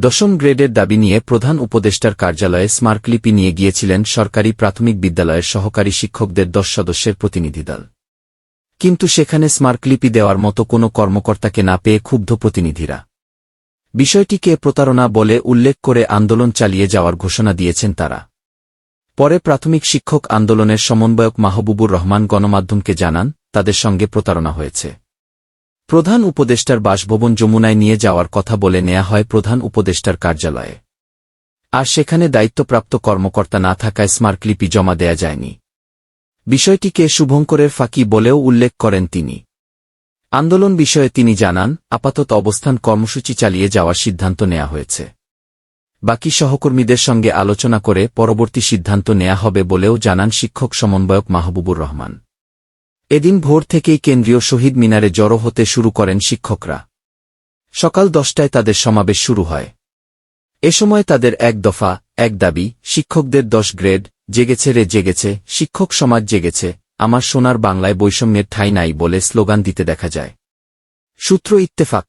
দশম গ্রেডের দাবি নিয়ে প্রধান উপদেষ্টার কার্যালয়ে স্মারকলিপি নিয়ে গিয়েছিলেন সরকারি প্রাথমিক বিদ্যালয়ের সহকারী শিক্ষকদের দশ সদস্যের প্রতিনিধি দল। কিন্তু সেখানে স্মারকলিপি দেওয়ার মতো কোনো কর্মকর্তাকে না পেয়ে ক্ষুব্ধ প্রতিনিধিরা। বিষয়টিকে প্রতারণা বলে উল্লেখ করে আন্দোলন চালিয়ে যাওয়ার ঘোষণা দিয়েছেন তারা। পরে প্রাথমিক শিক্ষক আন্দোলনের সমন্বয়ক মাহবুবুর রহমান গণমাধ্যমকে জানান, তাদের সঙ্গে প্রতারণা হয়েছে। প্রধান উপদেষ্টার বাসভবন যমুনায় নিয়ে যাওয়ার কথা বলে নেয়া হয় প্রধান উপদেষ্টার কার্যালয়ে। আর সেখানে দায়িত্বপ্রাপ্ত কর্মকর্তা না থাকায় স্মারকলিপি জমা দেয়া যায়নি। বিষয়টিকে শুভঙ্করের ফাঁকি বলেও উল্লেখ করেন তিনি। আন্দোলন বিষয়ে তিনি জানান, আপাতত অবস্থান কর্মসূচি চালিয়ে যাওয়ার সিদ্ধান্ত নেওয়া হয়েছে। বাকি সহকর্মীদের সঙ্গে আলোচনা করে পরবর্তী সিদ্ধান্ত নেওয়া হবে বলেও জানান শিক্ষক সমন্বয়ক মাহবুবুর রহমান। এদিন ভোর থেকেই কেন্দ্রীয় শহীদ মিনারে জড়ো হতে শুরু করেন শিক্ষকরা। সকাল দশটায় তাদের সমাবেশ শুরু হয়। এ সময় তাদের এক দফা, এক দাবি, শিক্ষকদের দশ গ্রেড, জেগেছে রে জেগেছে, শিক্ষক সমাজ জেগেছে, আমার সোনার বাংলায় বৈষম্যের ঠাঁই নাই বলে স্লোগান দিতে দেখা যায়। সূত্র ইত্তেফাক